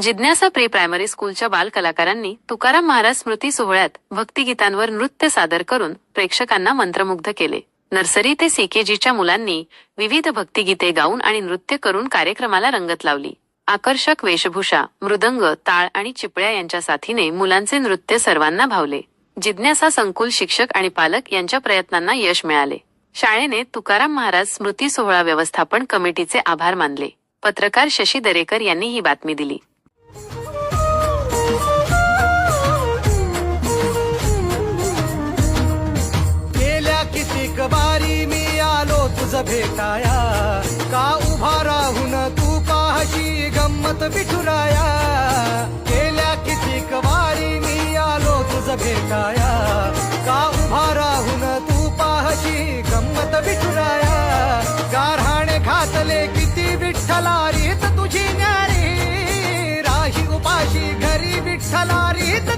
जिज्ञासा pre primary स्कूलच्या बाल कलाकारांनी तुकाराम महाराज स्मृती सोहळ्यात भक्तिगीतांवर नृत्य सादर करून प्रेक्षकांना मंत्रमुग्ध केले. नर्सरी ते सीकेजीच्या मुलांनी विविध भक्तिगीते गाऊन आणि नृत्य करून कार्यक्रमाला रंगत लावली. आकर्षक वेशभूषा मृदंग ताळ आणि चिपळ्या यांच्या साथीने मुलांचे नृत्य सर्वांना भावले. जिज्ञासा संकुल शिक्षक आणि पालक यांच्या प्रयत्नांना यश मिळाले. शाळेने तुकाराम महाराज स्मृती सोहळा व्यवस्थापन कमिटीचे आभार मानले. पत्रकार शशी दरेकर यांनी ही बातमी दिली. गेल्या कितीक बारी मी आलो तुझ भेटाया? का उभा राहून तू पाहशी गंमत बिठुराया? गेल्या कितीक बारी मी आलो तुझ भेटाया? का उभा राहून तू पाहशी गंमत बिठुराया? गारहाणे घातले किती विठ्ठला ಸಲಾರಿದ